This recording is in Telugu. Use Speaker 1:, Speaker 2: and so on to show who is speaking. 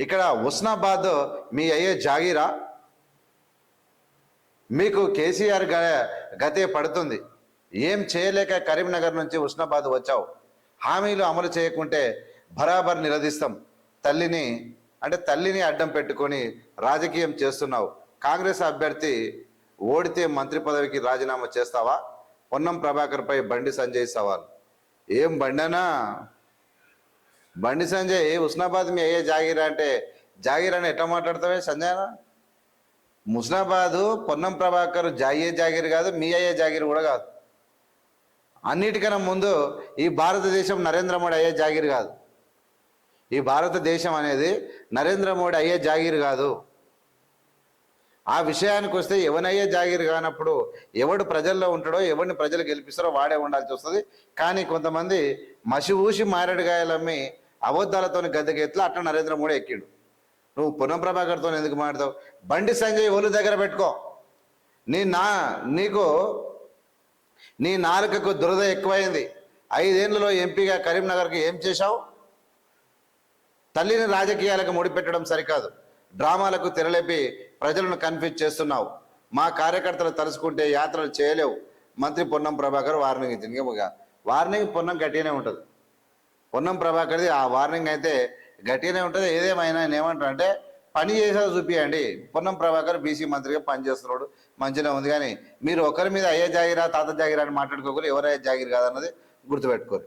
Speaker 1: ఇక్కడ ఉస్నాబాద్ మీ అయ్యే జాగీరా? మీకు కేసీఆర్ గ- గతే పడుతుంది. ఏం చేయలేక కరీంనగర్ నుంచి ఉస్నాబాద్ వచ్చావు. హామీలు అమలు చేయకుంటే బరాబర్ నిలదీస్తాం. తల్లిని అంటే తల్లిని అడ్డం పెట్టుకొని రాజకీయం చేస్తున్నావు. కాంగ్రెస్ అభ్యర్థి ఓడితే మంత్రి పదవికి రాజీనామా చేస్తావా? పొన్నం ప్రభాకర్పై బండి సంజయ్ సవాల్. ఏం బండనా? బండి సంజయ్ ఉస్నాబాద్ మీ అయ్యే జాగీర్ అంటే జాగీర్ అని ఎట్లా మాట్లాడతావే సంజయనా ముస్నాబాదు పొన్నం ప్రభాకర్ జాయే జాగీర్ కాదు మీ అయ్యే జాగీర్ కూడా కాదు. అన్నిటికన్నా ముందు ఈ భారతదేశం నరేంద్ర మోడీ అయ్యే జాగీర్ కాదు. ఈ భారతదేశం అనేది నరేంద్ర మోడీ అయ్యే జాగీర్ కాదు. ఆ విషయానికి వస్తే ఎవనయ్యే జాగీర్ కానప్పుడు ఎవడు ప్రజల్లో ఉంటాడో ఎవడిని ప్రజలు గెలిపిస్తారో వాడే ఉండాల్సి వస్తుంది. కానీ కొంతమంది మసి ఊసి మారేడుగాయలమ్మి అబద్ధాలతోని ఎట్లా అట్లా నరేంద్ర మోడీ ఎక్కిడు. నువ్వు పొన్నం ప్రభాకర్తో ఎందుకు మాట్లాడతావు? బండి సంజయ్ ఒళ్ళు దగ్గర పెట్టుకో. నీ నా నీకు నీ నాలుకకు దురద ఎక్కువైంది. ఐదేళ్ళలో ఎంపీగా కరీంనగర్కి ఏం చేశావు? తల్లిని రాజకీయాలకు ముడిపెట్టడం సరికాదు. డ్రామాలకు తెరలేపి ప్రజలను కన్ఫ్యూజ్ చేస్తున్నావు. మా కార్యకర్తలు తలుసుకుంటే యాత్రలు చేయలేవు. మంత్రి పొన్నం ప్రభాకర్ వార్నింగ్ ఇచ్చింది. వార్నింగ్ పొన్నం గట్టిగానే ఉంటుంది. పొన్నం ప్రభాకర్ది ఆ వార్నింగ్ అయితే గట్టిగానే ఉంటుంది. ఏదేమైనా ఆయన ఏమంటారు అంటే పని చేసేది చూపియండి. పొన్నం ప్రభాకర్ బీసీ మంత్రిగా పనిచేస్తున్నాడు. మంచిగా ఉంది. కానీ మీరు ఒకరి మీద అయ్యే జాగిరా తాత జాగిరా అని మాట్లాడుకోకూడదు ఎవరయ్యే జాగిరి కాదన్నది గుర్తుపెట్టుకోరు.